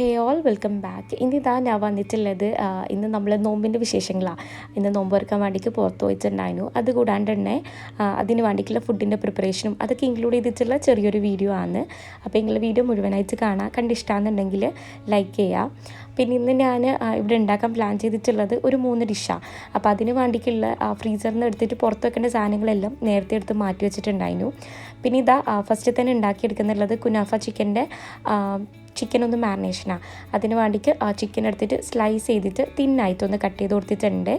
ഹേ all welcome back ഇന്ന് ഇതാ ഞാൻ വന്നിട്ടുള്ളത് ഇന്ന് നമ്മൾ നോമ്പിന്റെ വിശേഷങ്ങളാണ് ഇന്ന് നോമ്പ് തുറക്കാൻ വേണ്ടിയിട്ട് പുറത്ത് പോയിട്ടുണ്ടായിരുന്നു. അത് കൂടാണ്ട് തന്നെ അതിന് വേണ്ടിയിട്ടുള്ള ഫുഡിന്റെ പ്രിപ്പറേഷനും അതൊക്കെ ഇൻക്ലൂഡ് ചെയ്തിട്ടുള്ള ചെറിയൊരു വീഡിയോ ആണ്. അപ്പോൾ നിങ്ങൾ വീഡിയോ മുഴുവനായിട്ട് കാണാം. കണ്ടിഷ്ടമാണെന്നുണ്ടെങ്കിൽ ലൈക്ക് ചെയ്യുക പിന്നെ ഇന്ന് ഞാൻ ഇവിടെ ഉണ്ടാക്കാൻ പ്ലാൻ ചെയ്തിട്ടുള്ളത് ഒരു മൂന്ന് ഡിഷാണ് അപ്പോൾ അതിന് വേണ്ടിയിട്ടുള്ള ഫ്രീസറിൽ നിന്ന് എടുത്തിട്ട് പുറത്ത് വെക്കേണ്ട സാധനങ്ങളെല്ലാം നേരത്തെ എടുത്ത് മാറ്റി വെച്ചിട്ടുണ്ടായിരുന്നു. പിന്നെ ഇതാ ഫസ്റ്റ് തന്നെ ഉണ്ടാക്കിയെടുക്കുന്നുള്ളത് കുനാഫ ചിക്കന്റെ ചിക്കൻ ഒന്ന് മാരിനേഷനാണ് അതിന് വേണ്ടിയിട്ട് ആ ചിക്കൻ എടുത്തിട്ട് സ്ലൈസ് ചെയ്തിട്ട് തിന്നായിട്ടൊന്ന് കട്ട് ചെയ്ത് കൊടുത്തിട്ടുണ്ട്.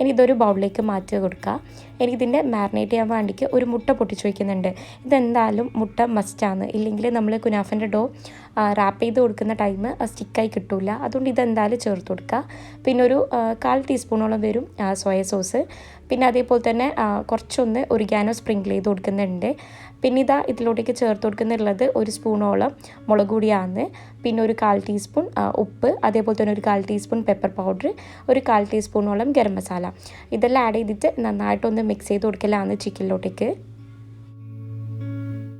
ഇനി ഇതൊരു ബൗളിലേക്ക് മാറ്റി കൊടുക്കുക. എനിക്കിതിന്റെ മാരിനേറ്റ് ചെയ്യാൻ വേണ്ടിയിട്ട് ഒരു മുട്ട പൊട്ടിച്ച് വയ്ക്കുന്നുണ്ട് ഇതെന്തായാലും മുട്ട മസ്റ്റാണ് ഇല്ലെങ്കിൽ നമ്മൾ കുനാഫിന്റെ ഡോ റാപ്പ് ചെയ്ത് കൊടുക്കുന്ന ടൈം സ്റ്റിക്കായി കിട്ടില്ല അതുകൊണ്ട് ഇതെന്തായാലും ചേർത്ത് കൊടുക്കുക. പിന്നെ ഒരു കാൽ ടീസ്പൂണോളം വരും സോയ സോസ് പിന്നെ അതേപോലെ തന്നെ കുറച്ചൊന്ന് കുറച്ചൊന്ന് ഒരിഗാനോ സ്പ്രിങ്കിൾ ചെയ്ത് കൊടുക്കുന്നുണ്ട്. പിന്നെ ഇതാ ഇതിലോട്ടേക്ക് ചേർത്ത് കൊടുക്കുന്നുള്ളത് ഒരു സ്പൂണോളം മുളക് പൊടിയാണ്. പിന്നെ ഒരു കാൽ ടീസ്പൂൺ ഉപ്പ് അതേപോലെ തന്നെ ഒരു കാൽ ടീസ്പൂൺ പെപ്പർ പൗഡർ ഒരു കാൽ ടീസ്പൂണോളം ഗരം മസാല. ഇതെല്ലാം ആഡ് ചെയ്തിട്ട് നന്നായിട്ടൊന്ന് മിക്സ് ചെയ്ത് കൊടുക്കലാണ് ചിക്കനിലോട്ടേക്ക്.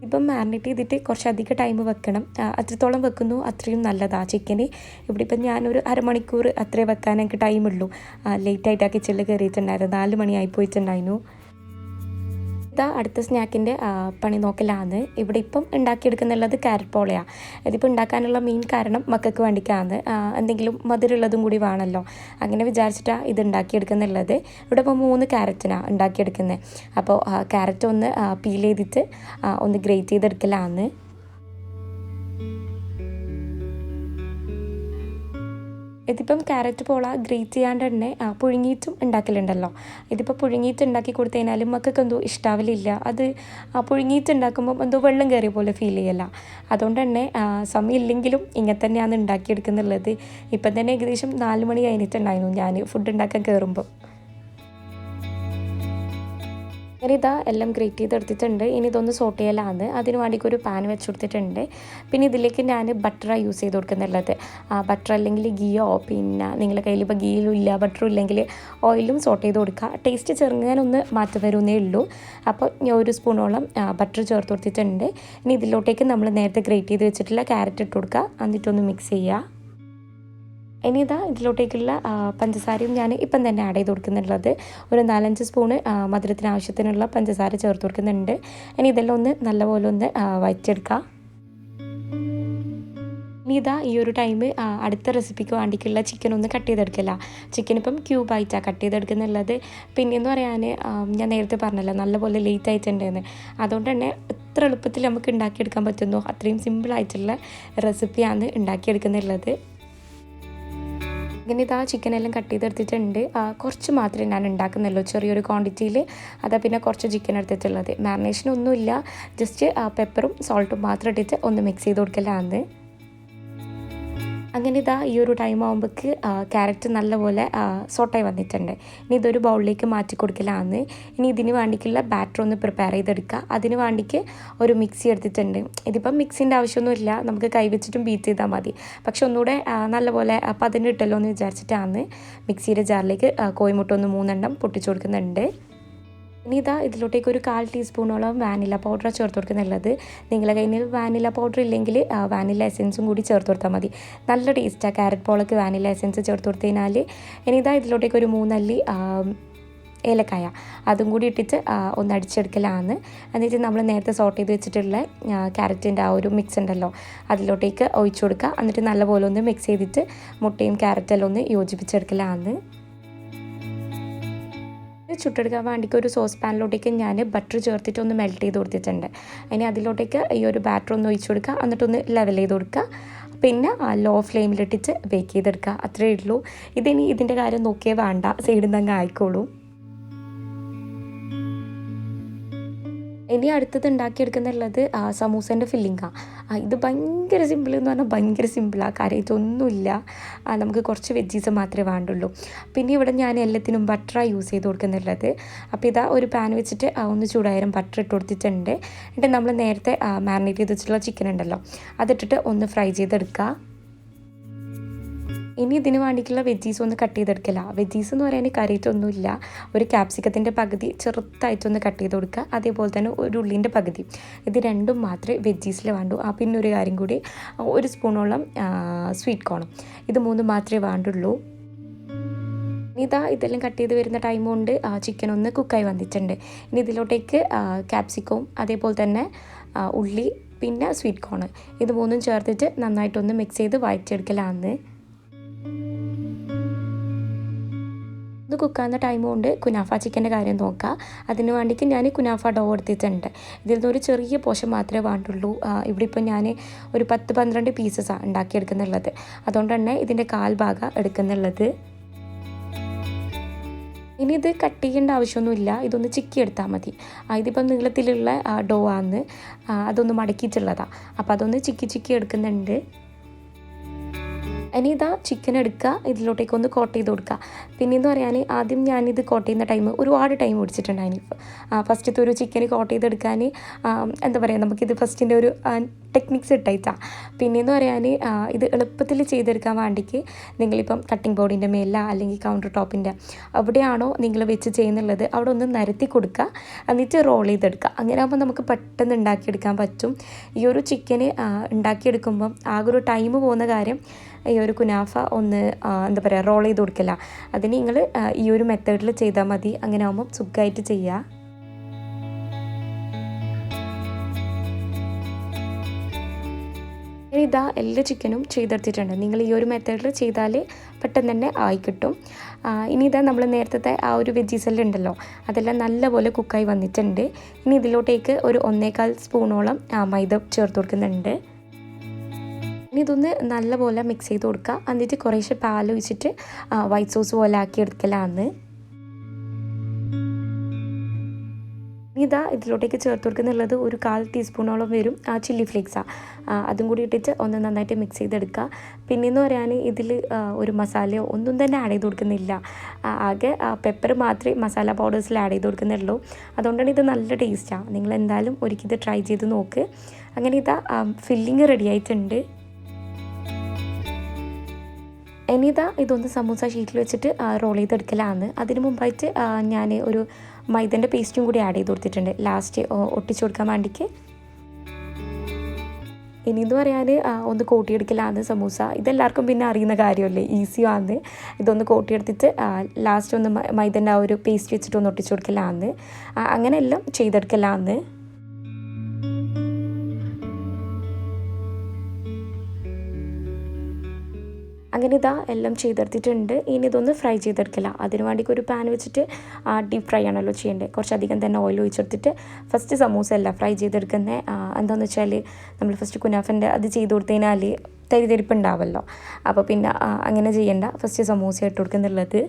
ഇപ്പം മാരിനേറ്റ് ചെയ്തിട്ട് കുറച്ചധികം ടൈം വെക്കണം. അത്രത്തോളം വെക്കുന്നു അത്രയും നല്ലതാണ് ചിക്കന് ഇവിടെ ഇപ്പം ഞാനൊരു അരമണിക്കൂർ അത്രേ വെക്കാൻ എനിക്ക് ടൈമുള്ളൂ ലേറ്റായിട്ടാണ് കിച്ചണിൽ കയറിയിട്ടുണ്ടായിരുന്നു നാല് മണിയായി പോയിട്ടുണ്ടായിരുന്നു. ഇതാ അടുത്ത സ്നാക്കിന്റെ പണി നോക്കലാണ്. ഇവിടെ ഇപ്പം ഉണ്ടാക്കിയെടുക്കുന്നുള്ളത് ക്യാരറ്റ് പോളയാണ് ഇതിപ്പോൾ ഉണ്ടാക്കാനുള്ള മെയിൻ കാരണം മക്കൾക്ക് വേണ്ടിക്കാന്ന് എന്തെങ്കിലും മധുരമുള്ളതും കൂടി വേണമല്ലോ. അങ്ങനെ വിചാരിച്ചിട്ടാണ് ഇത് ഉണ്ടാക്കിയെടുക്കുന്നുള്ളത്. ഇവിടെ ഇപ്പോൾ മൂന്ന് ക്യാരറ്റിനാണ് ഉണ്ടാക്കിയെടുക്കുന്നത് അപ്പോൾ ക്യാരറ്റ് ഒന്ന് പീൽ ചെയ്തിട്ട് ഒന്ന് ഗ്രേറ്റ് ചെയ്തെടുക്കലാണ്. ഇതിപ്പം ക്യാരറ്റ് പോള ഗ്രേറ്റ് ചെയ്യാണ്ട് തന്നെ പുഴുങ്ങിയിട്ടും ഉണ്ടാക്കലുണ്ടല്ലോ. ഇതിപ്പോൾ പുഴുങ്ങിയിട്ട് ഉണ്ടാക്കി കൊടുത്തു കഴിഞ്ഞാലും മക്കൾക്ക് എന്തോ ഇഷ്ടാവലില്ല. അത് പുഴുങ്ങിയിട്ട് ഉണ്ടാക്കുമ്പം എന്തോ വെള്ളം കയറിയ പോലെ ഫീൽ ചെയ്യല്ല അതുകൊണ്ട് തന്നെ സമയം സമയമില്ലെങ്കിലും ഇങ്ങനെ തന്നെയാണ് ഉണ്ടാക്കിയെടുക്കുന്നുള്ളത്. ഇപ്പം തന്നെ ഏകദേശം നാല് മണി കഴിഞ്ഞിട്ടുണ്ടായിരുന്നു ഞാൻ ഫുഡ് ഉണ്ടാക്കാൻ കയറുമ്പോൾ ഇനി ഇതാ എല്ലാം ഗ്രേറ്റ് ചെയ്ത് ചെയ്തെടുത്തിട്ടുണ്ട് ഇനി ഇതൊന്ന് സോട്ട് ചെയ്യലാണ്. അതിന് വേണ്ടിക്ക് ഒരു പാൻ വെച്ച് കൊടുത്തിട്ടുണ്ട്. പിന്നെ ഇതിലേക്ക് ഞാൻ ബട്ടറാണ് യൂസ് ചെയ്ത് കൊടുക്കുന്നുള്ളത്. ബട്ടർ അല്ലെങ്കിൽ ഗീയോ പിന്നെ നിങ്ങളുടെ കയ്യിൽ ഇപ്പോൾ ഗീയിലും ഇല്ല ബട്ടറും ഇല്ലെങ്കിൽ ഓയിലും സോട്ട് ചെയ്ത് കൊടുക്കുക. ടേസ്റ്റ് ചെറുങ്ങാനൊന്ന് മാറ്റം വരുന്നേ ഉള്ളൂ. അപ്പോൾ ഞാൻ ഒരു സ്പൂണോളം ബട്ടർ ചേർത്ത് കൊടുത്തിട്ടുണ്ട്. ഇനി ഇതിലോട്ടേക്ക് നമ്മൾ നേരത്തെ ഗ്രേറ്റ് ചെയ്ത് വെച്ചിട്ടുള്ള ക്യാരറ്റ് ഇട്ട് കൊടുക്കുക. എന്നിട്ടൊന്ന് മിക്സ് ചെയ്യുക. ഇനി ഇതാ ഇതിലോട്ടേക്കുള്ള പഞ്ചസാരയും ഞാൻ ഇപ്പം തന്നെ ആഡ് ചെയ്ത് കൊടുക്കുന്നുള്ളത്. ഒരു നാലഞ്ച് സ്പൂണ് മധുരത്തിന് ആവശ്യത്തിനുള്ള പഞ്ചസാര ചേർത്ത് കൊടുക്കുന്നുണ്ട്. ഇനി ഇതെല്ലാം ഒന്ന് നല്ലപോലെ ഒന്ന് ആ, വഴറ്റിയെടുക്കുക ഇനി ഇതാ ഈ ഒരു ടൈം അടുത്ത റെസിപ്പിക്ക് വേണ്ടിയിട്ടുള്ള ചിക്കൻ ഒന്ന് കട്ട് ചെയ്തെടുക്കില്ല ചിക്കൻ ഇപ്പം ക്യൂബായിട്ടാണ് കട്ട് ചെയ്തെടുക്കുന്നുള്ളത്. പിന്നെയെന്ന് പറയാൻ ഞാൻ നേരത്തെ പറഞ്ഞല്ലോ നല്ലപോലെ ലേറ്റ് ആയിട്ടുണ്ടെന്ന്. അതുകൊണ്ട് തന്നെ എത്ര എളുപ്പത്തിൽ നമുക്ക് ഉണ്ടാക്കിയെടുക്കാൻ പറ്റുന്നു അത്രയും സിമ്പിളായിട്ടുള്ള റെസിപ്പിയാണ് ഉണ്ടാക്കിയെടുക്കുന്നുള്ളത്. ഇങ്ങനെ ഇതാ ചിക്കനെല്ലാം കട്ട് ചെയ്തെടുത്തിട്ടുണ്ട്. ആ, കുറച്ച് മാത്രമേ ഞാൻ ഉണ്ടാക്കുന്നുള്ളൂ. ചെറിയൊരു ക്വാണ്ടിറ്റിയിൽ അതാ പിന്നെ കുറച്ച് ചിക്കൻ എടുത്തിട്ടുള്ളത്. മാരിനേഷനൊന്നുമില്ല ജസ്റ്റ് പെപ്പറും സോൾട്ടും മാത്രം ഇട്ടിട്ട് ഒന്ന് മിക്സ് ചെയ്ത് കൊടുക്കലാണ്. അങ്ങനെ ഇതാ ഈ ഒരു ടൈം ആകുമ്പോൾക്ക് ക്യാരറ്റ് നല്ലപോലെ സോട്ടായി വന്നിട്ടുണ്ട്. ഇനി ഇതൊരു ബൗളിലേക്ക് മാറ്റി കൊടുക്കലാണ് ഇനി ഇതിന് വേണ്ടിയിട്ടുള്ള ബാറ്റർ ഒന്ന് പ്രിപ്പയർ ചെയ്തെടുക്കുക അതിന് വേണ്ടിക്ക് ഒരു മിക്സി എടുത്തിട്ടുണ്ട്. ഇതിപ്പം മിക്സിന്റെ ആവശ്യമൊന്നുമില്ല. നമുക്ക് കൈ വെച്ചിട്ടും ബീറ്റ് ചെയ്താൽ മതി. പക്ഷെ ഒന്നുകൂടെ നല്ലപോലെ ഇട്ടല്ലോ എന്ന് വിചാരിച്ചിട്ടാണ് മിക്സിയുടെ ജാറിലേക്ക് കോയിമുട്ട ഒന്ന് മൂന്നെണ്ണം പൊട്ടിച്ചു കൊടുക്കുന്നുണ്ട്. ഇനി ഇതാ ഇതിലോട്ടേക്ക് ഒരു കാൽ ടീസ്പൂണോളം വാനില പൗഡർ ചേർത്ത് കൊടുക്കുന്നുള്ളത് നിങ്ങളുടെ കയ്യിൽ വാനില പൗഡർ ഇല്ലെങ്കിൽ വാനില എസെൻസും കൂടി ചേർത്ത് കൊടുത്താൽ മതി. നല്ല ടേസ്റ്റാണ് ക്യാരറ്റ് പോളക്ക് വാനില എസെൻസ് ചേർത്ത് കൊടുത്തു കഴിഞ്ഞാൽ ഇനി ഇതാ ഇതിലോട്ടേക്ക് ഒരു മൂന്നല്ലി ഏലക്കായ. അതും കൂടി ഇട്ടിട്ട് ഒന്ന് അടിച്ചെടുക്കലാണ്. എന്നിട്ട് നമ്മൾ നേരത്തെ സോട്ട് ചെയ്ത് വെച്ചിട്ടുള്ള ക്യാരറ്റിന്റെ ആ ഒരു മിക്സ് ഉണ്ടല്ലോ അതിലോട്ടേക്ക് ഒഴിച്ചു കൊടുക്കുക. എന്നിട്ട് നല്ലപോലെ ഒന്ന് മിക്സ് ചെയ്തിട്ട് മുട്ടയും ക്യാരറ്റെല്ലാം ഒന്ന് യോജിപ്പിച്ചെടുക്കലാണ്. ചുട്ടെടുക്കാൻ വേണ്ടിക്ക് ഒരു സോസ് പാനിലോട്ടേക്ക് ഞാൻ ബട്ടർ ചേർത്തിട്ട് ഒന്ന് മെൽറ്റ് ചെയ്ത് കൊടുത്തിട്ടുണ്ട്. ഇനി അതിലോട്ടേക്ക് ഈ ഒരു ബാറ്റർ ഒന്ന് ഒഴിച്ചു കൊടുക്കുക. എന്നിട്ടൊന്ന് ലെവൽ ചെയ്ത് കൊടുക്കുക. പിന്നെ ലോ ഫ്ലെയിമിലിട്ടിട്ട് ബേക്ക് ചെയ്തെടുക്കുക. അത്രയേ ഉള്ളൂ. ഇതിനി ഇതിന്റെ കാര്യം നോക്കിയേ വേണ്ട. സൈഡിൽ നിന്ന് അങ്ങ് ആയിക്കോളും. ഇനി അടുത്തത് ഉണ്ടാക്കിയെടുക്കുന്നുള്ളത് സമൂസേന്റെ ഫില്ലിങ്ങാണ് ഇത് ഭയങ്കര സിമ്പിൾ എന്ന് പറഞ്ഞാൽ ഭയങ്കര സിമ്പിളാണ് കാര്യം ഇതൊന്നുമില്ല. നമുക്ക് കുറച്ച് വെജീസ് മാത്രമേ വേണ്ടുള്ളൂ. പിന്നെ ഇവിടെ ഞാൻ എല്ലാത്തിനും ബട്ടറാണ് യൂസ് ചെയ്ത് കൊടുക്കുന്നുള്ളത്. അപ്പോൾ ഇതാ ഒരു പാൻ വെച്ചിട്ട് ഒന്ന് ചൂടായാലും ബട്ടർ ഇട്ട് കൊടുത്തിട്ടുണ്ട്. എന്നിട്ട് നമ്മൾ നേരത്തെ മാരിനേറ്റ് ചെയ്ത് വെച്ചിട്ടുള്ള ചിക്കൻ ഉണ്ടല്ലോ അതിട്ടിട്ട് ഒന്ന് ഫ്രൈ ചെയ്തെടുക്കുക. ഇനി ഇതിന് വേണ്ടിയിട്ടുള്ള വെജീസ് ഒന്ന് കട്ട് ചെയ്തെടുക്കില്ല. വെജീസ് എന്ന് പറയാൻ കറിയിട്ടൊന്നുമില്ല ഒരു ക്യാപ്സിക്കത്തിന്റെ പകുതി ചെറുതായിട്ടൊന്ന് കട്ട് ചെയ്ത് കൊടുക്കുക. അതേപോലെ തന്നെ ഒരു ഉള്ളിന്റെ പകുതി. ഇത് രണ്ടും മാത്രമേ വെജീസിൽ വേണ്ടൂ. ആ പിന്നെ ഒരു കാര്യം കൂടി. ഒരു സ്പൂണോളം സ്വീറ്റ് കോണും ഇത് മൂന്നും മാത്രമേ വേണ്ടുള്ളൂ. ഇതാ ഇതെല്ലാം കട്ട് ചെയ്ത് വരുന്ന ടൈം കൊണ്ട് ചിക്കൻ ഒന്ന് കുക്കായി വന്നിട്ടുണ്ട്. ഇനി ഇതിലോട്ടേക്ക് ക്യാപ്സിക്കവും അതേപോലെ തന്നെ ഉള്ളി പിന്നെ സ്വീറ്റ് കോൺ ഇത് മൂന്നും ചേർത്തിട്ട് നന്നായിട്ടൊന്ന് മിക്സ് ചെയ്ത് വഴറ്റിയെടുക്കലാന്ന്. ഇത് ആകുന്ന ടൈം കൊണ്ട് കുനാഫ ചിക്കന്റെ കാര്യം നോക്കുക അതിന് വേണ്ടിയിട്ട് ഞാൻ കുനാഫ ഡോ എടുത്തിട്ടുണ്ട്. ഇതിൽ നിന്ന് ഒരു ചെറിയ പോഷൻ മാത്രമേ വേണ്ടുള്ളൂ. ഇവിടെ ഇപ്പോൾ ഞാൻ ഒരു പത്ത് പന്ത്രണ്ട് പീസസാണ് ഉണ്ടാക്കിയെടുക്കുന്നുള്ളത്. അതുകൊണ്ട് തന്നെ ഇതിന്റെ കാൽ ഭാഗം എടുക്കുന്നുള്ളത്. ഇനി ഇത് കട്ട് ചെയ്യേണ്ട ആവശ്യമൊന്നുമില്ല. ഇതൊന്ന് ചിക്കി എടുത്താൽ മതി. ഇതിപ്പം നീളത്തിലുള്ള ഡോ ആണ്. അതൊന്ന് മടക്കിയിട്ടുള്ളതാണ് അപ്പോൾ അതൊന്ന് ചിക്കി ചിക്കി എടുക്കുന്നുണ്ട്. ഇനി ഇതാ ചിക്കൻ എടുക്കുക ഇതിലോട്ടേക്ക് ഒന്ന് കോട്ട് ചെയ്ത് കൊടുക്കുക. പിന്നെ എന്ന് പറയാൻ ആദ്യം ഞാനിത് കോട്ട് ചെയ്യുന്ന ടൈം ഒരുപാട് ടൈം പിടിച്ചിട്ടുണ്ടായിരുന്നു ഫസ്റ്റത്തെ ഒരു ചിക്കൻ കോട്ട് ചെയ്തെടുക്കാൻ എന്താ പറയുക നമുക്കിത് ഫസ്റ്റിന്റെ ഒരു ടെക്നിക്സ് ഇട്ടയച്ചാ പിന്നെയെന്ന് പറയാൻ ഇത് എളുപ്പത്തിൽ ചെയ്തെടുക്കാൻ വേണ്ടിക്ക് നിങ്ങളിപ്പം കട്ടിംഗ് ബോർഡിന്റെ മേല അല്ലെങ്കിൽ കൗണ്ടർ ടോപ്പിന്റെ അവിടെയാണോ നിങ്ങൾ വെച്ച് ചെയ്യുന്നുള്ളത് അവിടെ ഒന്ന് നിരത്തി കൊടുക്കുക. എന്നിട്ട് റോൾ ചെയ്തെടുക്കുക. അങ്ങനെ ആകുമ്പോൾ നമുക്ക് പെട്ടെന്ന് ഉണ്ടാക്കിയെടുക്കാൻ പറ്റും. ഈ ഒരു ചിക്കന് ഉണ്ടാക്കിയെടുക്കുമ്പം ആകെ ഒരു ടൈം പോകുന്ന കാര്യം ഈ ഒരു കുനാഫ ഒന്ന് എന്താ പറയുക റോൾ ചെയ്ത് കൊടുക്കില്ല അതിന് നിങ്ങൾ ഈ ഒരു മെത്തേഡിൽ ചെയ്താൽ മതി. അങ്ങനെ ആകുമ്പോൾ സുഖമായിട്ട് ചെയ്യുക ഇതാ എല്ലാ ചിക്കനും ചെയ്തെടുത്തിട്ടുണ്ട്. നിങ്ങൾ ഈ ഒരു മെത്തേഡിൽ ചെയ്താൽ പെട്ടെന്ന് തന്നെ ആയി കിട്ടും. ഇനി ഇതാ നമ്മൾ നേരത്തെ ആ ഒരു വെജീസ് എല്ലാം ഉണ്ടല്ലോ അതെല്ലാം നല്ലപോലെ കുക്കായി വന്നിട്ടുണ്ട്. ഇനി ഇതിലോട്ടേക്ക് ഒരു ഒന്നേകാൽ സ്പൂണോളം മൈദ ചേർത്ത് കൊടുക്കുന്നുണ്ട്. ഇനി ഇതൊന്ന് നല്ലപോലെ മിക്സ് ചെയ്ത് കൊടുക്കുക എന്നിട്ട് കുറേശ്ശെ പാൽ ഒഴിച്ചിട്ട് വൈറ്റ് സോസ് പോലെ ആക്കി എടുക്കലാന്ന്. ഇതാ ഇതിലോട്ടേക്ക് ചേർത്ത് കൊടുക്കുന്നുള്ളത് ഒരു കാൽ ടീസ്പൂണോളം വരും. ആ ചില്ലി ഫ്ലേക്സാണ് അതും കൂടി ഇട്ടിട്ട് ഒന്ന് നന്നായിട്ട് മിക്സ് ചെയ്തെടുക്കുക പിന്നെയെന്ന് പറയാൻ ഇതിൽ ഒരു മസാലയോ ഒന്നും തന്നെ ആഡ് ചെയ്ത് കൊടുക്കുന്നില്ല. ആകെ പെപ്പർ മാത്രമേ മസാല പൗഡേഴ്സിൽ ആഡ് ചെയ്ത് കൊടുക്കുന്നുള്ളൂ. അതുകൊണ്ടാണ് ഇത് നല്ല ടേസ്റ്റാണ് നിങ്ങൾ എന്തായാലും ഒരിക്കൽ ഇത് ട്രൈ ചെയ്ത് നോക്ക്. അങ്ങനെ ഇതാ ഫില്ലിങ് റെഡി ആയിട്ടുണ്ട്. ഇനിതാ ഇതൊന്ന് സമൂസ ഷീറ്റിൽ വെച്ചിട്ട് റോൾ ചെയ്തെടുക്കലാണ് അതിന് മുമ്പായിട്ട് ഞാൻ ഒരു മൈദന്റെ പേസ്റ്റും കൂടി ആഡ് ചെയ്ത് കൊടുത്തിട്ടുണ്ട്. ലാസ്റ്റ് ഒട്ടിച്ചു കൊടുക്കാൻ വേണ്ടിക്ക്. ഇനി എന്ന് പറയാൻ ഒന്ന് കോട്ടിയെടുക്കലാണ് സമൂസ. ഇതെല്ലാവർക്കും പിന്നെ അറിയുന്ന കാര്യമല്ലേ? ഈസിയാണ് ഇതൊന്ന് കോട്ടിയെടുത്തിട്ട് ലാസ്റ്റ് ഒന്ന് മൈദന്റെ ആ ഒരു പേസ്റ്റ് വെച്ചിട്ട് ഒന്ന് ഒട്ടിച്ചു കൊടുക്കലാണ് അങ്ങനെയെല്ലാം ചെയ്തെടുക്കലാണ് അങ്ങനെ ഇതാ എല്ലാം ചെയ്തെടുത്തിട്ടുണ്ട്. ഇനി ഇതൊന്ന് ഫ്രൈ ചെയ്തെടുക്കില്ല അതിന് വേണ്ടിക്ക് ഒരു പാൻ വെച്ചിട്ട് ഡീപ് ഫ്രൈ ആണല്ലോ ചെയ്യേണ്ടത് കുറച്ചധികം തന്നെ ഓയിൽ ഒഴിച്ചെടുത്തിട്ട് ഫസ്റ്റ് സമൂസ അല്ല ഫ്രൈ ചെയ്തെടുക്കുന്നത് എന്താണെന്ന് വെച്ചാൽ നമ്മൾ ഫസ്റ്റ് കുനാഫന്റെ അത് ചെയ്ത് കൊടുത്തതിനാൽ തരിതരിപ്പ് ഉണ്ടാവല്ലോ അപ്പോൾ പിന്നെ അങ്ങനെ ചെയ്യേണ്ട. ഫസ്റ്റ് സമൂസ ഇട്ട് കൊടുക്കുന്നുള്ളത്.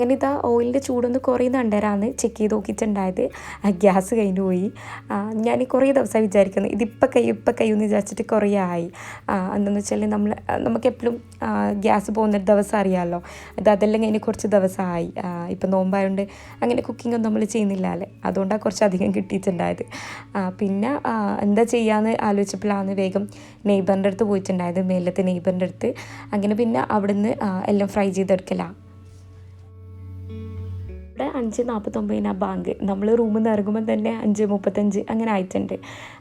അങ്ങനെ ഇതാ ഓയിലിന്റെ ചൂടൊന്ന് കുറയുന്ന കണ്ടരാന്ന് ചെക്ക് ചെയ്ത് നോക്കിയിട്ടുണ്ടായത്. ഗ്യാസ് കഴിഞ്ഞു പോയി. ഞാൻ കുറേ ദിവസമായി വിചാരിക്കുന്നത് ഇതിപ്പോൾ കൈ ഇപ്പം കഴിയുമെന്ന് വിചാരിച്ചിട്ട് കുറേ ആയി. എന്താണെന്ന് വെച്ചാൽ നമ്മൾ നമുക്ക് എപ്പോഴും ഗ്യാസ് പോകുന്ന ദിവസം അറിയാമല്ലോ അത് അതെല്ലാം കഴിഞ്ഞ് കുറച്ച് ദിവസമായി. ഇപ്പം നോമ്പായതുകൊണ്ട് അങ്ങനെ കുക്കിംഗ് ഒന്നും നമ്മൾ ചെയ്യുന്നില്ല അല്ലേ? അതുകൊണ്ടാണ് കുറച്ച് അധികം കിട്ടിയിട്ടുണ്ടായത്. പിന്നെ എന്താ ചെയ്യാന്ന് ആലോചിച്ചപ്പോഴാണ് വേഗം നെയ്ബറിന്റെ അടുത്ത് പോയിട്ടുണ്ടായത് മേലത്തെ നെയ്ബറിന്റെ അടുത്ത്. അങ്ങനെ പിന്നെ അവിടുന്ന് എല്ലാം ഫ്രൈ ചെയ്തെടുക്കലാണ് ഇവിടെ അഞ്ച് നാൽപ്പത്തൊമ്പതിനാ ബാങ്ക് നമ്മൾ റൂമിൽ നിന്ന് ഇറങ്ങുമ്പോൾ തന്നെ അഞ്ച് മുപ്പത്തഞ്ച് അങ്ങനെ ആയിട്ടുണ്ട്.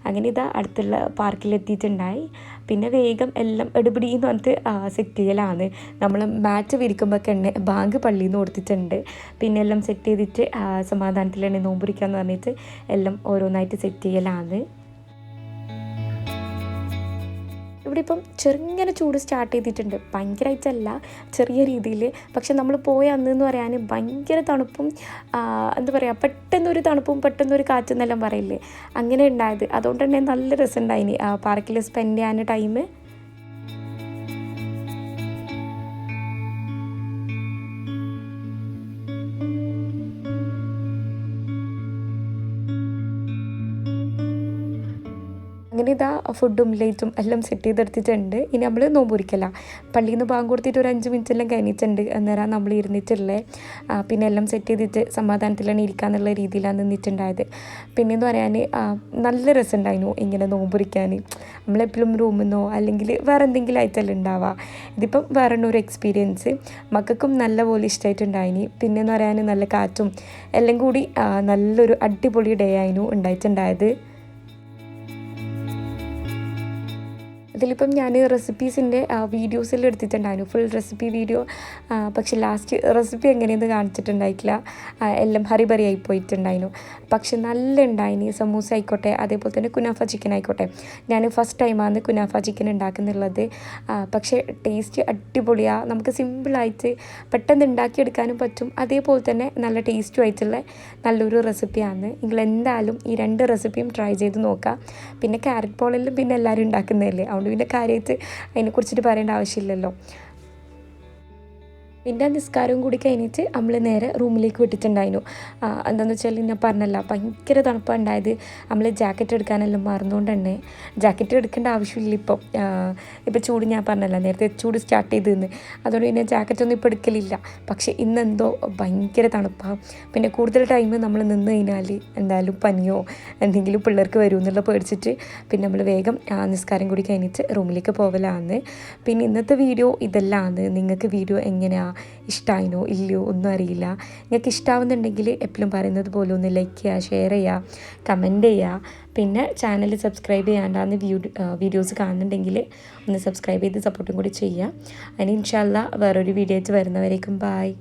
അങ്ങനെ ഇതാ അടുത്തുള്ള പാർക്കിലെത്തിയിട്ടുണ്ടായി പിന്നെ വേഗം എല്ലാം എടുപിടി എന്ന് പറഞ്ഞിട്ട് സെറ്റ് ചെയ്യലാണ്. നമ്മൾ മാറ്റ് വിരിക്കുമ്പോൾ തന്നെ ബാങ്ക് പള്ളിയിൽ നിന്ന് കൊടുത്തിട്ടുണ്ട്. പിന്നെ എല്ലാം സെറ്റ് ചെയ്തിട്ട് ആ, സമാധാനത്തിൽ തന്നെ നോമ്പുരിക്കാന്ന് പറഞ്ഞിട്ട് എല്ലാം ഓരോന്നായിട്ട് സെറ്റ് ചെയ്യലാണ്. ഇവിടെ ഇപ്പം ചെറുങ്ങനെ ചൂട് സ്റ്റാർട്ട് ചെയ്തിട്ടുണ്ട്. ഭയങ്കരമായിട്ടല്ല ചെറിയ രീതിയിൽ പക്ഷെ നമ്മൾ പോയ അന്ന് എന്ന് പറയാൻ ഭയങ്കര തണുപ്പും എന്താ പറയുക പെട്ടെന്നൊരു തണുപ്പും പെട്ടെന്നൊരു കാറ്റും എന്നെല്ലാം പറയില്ലേ? അങ്ങനെ ഉണ്ടായത്. അതുകൊണ്ട് തന്നെ നല്ല രസമുണ്ടായിനി പാർക്കിൽ സ്പെൻഡ് ചെയ്യാൻ ടൈം ഇതാ ഫുഡും ലൈറ്റും എല്ലാം സെറ്റ് ചെയ്തെടുത്തിട്ടുണ്ട്. ഇനി നമ്മൾ നോമ്പൊരിക്കല പള്ളിയിൽ നിന്ന് ബാങ്ക് കൊടുത്തിട്ട് ഒരു അഞ്ച് മിനിറ്റ് എല്ലാം കഴിഞ്ഞിട്ടുണ്ട്. അന്നേരം നമ്മൾ ഇരുന്നിട്ടുള്ളത് പിന്നെ എല്ലാം സെറ്റ് ചെയ്തിട്ട് സമാധാനത്തിലാണ് ഇരിക്കാന്നുള്ള രീതിയിലാണ് നിന്നിട്ടുണ്ടായത്. പിന്നെ എന്ന് പറയാൻ നല്ല രസമുണ്ടായിരുന്നു ഇങ്ങനെ നോമ്പൊരിക്കാൻ നമ്മളെപ്പോഴും റൂമിൽ നിന്നോ അല്ലെങ്കിൽ വേറെ എന്തെങ്കിലും ആയിട്ടല്ല ഉണ്ടാവുക ഇതിപ്പം വേറെ ഒരു എക്സ്പീരിയൻസ് മക്കൾക്കും നല്ലപോലെ ഇഷ്ടമായിട്ടുണ്ടായിനി പിന്നെ എന്ന് പറയാൻ നല്ല കാറ്റും എല്ലാം കൂടി നല്ലൊരു അടിപൊളി ഡേ ആയിരുന്നു ഉണ്ടായിട്ടുണ്ടായത്. ഇതിലിപ്പം ഞാൻ റെസിപ്പീസിന്റെ വീഡിയോസിൽ എടുത്തിട്ടുണ്ടായിരുന്നു. ഫുൾ റെസിപ്പി വീഡിയോ പക്ഷെ ലാസ്റ്റ് റെസിപ്പി എങ്ങനെയെന്ന് കാണിച്ചിട്ടുണ്ടായിട്ടില്ല. എല്ലാം ഹറിബറി ആയി പോയിട്ടുണ്ടായിരുന്നു. പക്ഷെ നല്ല ഉണ്ടായിനി സമൂസ ആയിക്കോട്ടെ അതേപോലെ തന്നെ കുനാഫ ചിക്കൻ ആയിക്കോട്ടെ. ഞാൻ ഫസ്റ്റ് ടൈമാണ് കുനാഫ ചിക്കൻ ഉണ്ടാക്കുന്നുള്ളത്. പക്ഷേ ടേസ്റ്റ് അടിപൊളിയാണ് നമുക്ക് സിമ്പിളായിട്ട് പെട്ടെന്ന് ഉണ്ടാക്കിയെടുക്കാനും പറ്റും. അതേപോലെ തന്നെ നല്ല ടേസ്റ്റും ആയിട്ടുള്ള നല്ലൊരു റെസിപ്പിയാണ് നിങ്ങൾ എന്തായാലും ഈ രണ്ട് റെസിപ്പിയും ട്രൈ ചെയ്ത് നോക്കുക പിന്നെ ക്യാരറ്റ് ബോളെല്ലാം പിന്നെ എല്ലാവരും ഉണ്ടാക്കുന്നതല്ലേ? അതുകൊണ്ട് പിന്നെ കാര്യമായിട്ട് അതിനെക്കുറിച്ചിട്ട് പറയേണ്ട ആവശ്യമില്ലല്ലോ. പിന്നെ നിസ്കാരവും കൂടി കഴിഞ്ഞിട്ട് നമ്മൾ നേരെ റൂമിലേക്ക് വിട്ടിട്ടുണ്ടായിരുന്നു. എന്താണെന്ന് വെച്ചാൽ ഞാൻ പറഞ്ഞല്ല ഭയങ്കര തണുപ്പാണ് ഉണ്ടായത്. നമ്മൾ ജാക്കറ്റ് എടുക്കാനെല്ലാം മറന്നുകൊണ്ട് തന്നെ ജാക്കറ്റ് എടുക്കേണ്ട ആവശ്യമില്ല ഇപ്പം. ഇപ്പം ചൂട് ഞാൻ പറഞ്ഞല്ല നേരത്തെ ചൂട് സ്റ്റാർട്ട് ചെയ്തെന്ന്. അതുകൊണ്ട് പിന്നെ ജാക്കറ്റൊന്നും ഇപ്പോൾ എടുക്കലില്ല. പക്ഷേ ഇന്നെന്തോ ഭയങ്കര തണുപ്പാണ് പിന്നെ കൂടുതൽ ടൈം നമ്മൾ നിന്ന് കഴിഞ്ഞാൽ എന്തായാലും പനിയോ എന്തെങ്കിലും പിള്ളേർക്ക് വരും എന്നുള്ള പേടിച്ചിട്ട് പിന്നെ നമ്മൾ വേഗം നിസ്കാരം കൂടി കഴിഞ്ഞിട്ട് റൂമിലേക്ക് പോകലാണ് പിന്നെ ഇന്നത്തെ വീഡിയോ ഇതെല്ലാമാണ് നിങ്ങൾക്ക് വീഡിയോ എങ്ങനെയാണ് ഇഷ്ടമായിനോ ഇല്ലയോ ഒന്നും അറിയില്ല. നിങ്ങൾക്ക് ഇഷ്ടമാവുന്നുണ്ടെങ്കിൽ എപ്പോഴും പറയുന്നത് പോലെ ഒന്ന് ലൈക്ക് ചെയ്യുക ഷെയർ ചെയ്യുക കമന്റ് ചെയ്യുക. പിന്നെ ചാനൽ സബ്സ്ക്രൈബ് ചെയ്യാണ്ടാന്ന് വീഡിയോ വീഡിയോസ് കാണുന്നുണ്ടെങ്കിൽ ഒന്ന് സബ്സ്ക്രൈബ് ചെയ്ത് സപ്പോർട്ടും കൂടി ചെയ്യുക. അതിന് ഇൻഷാല്ല വേറൊരു വീഡിയോ വരുന്നവരേക്കും ബായ്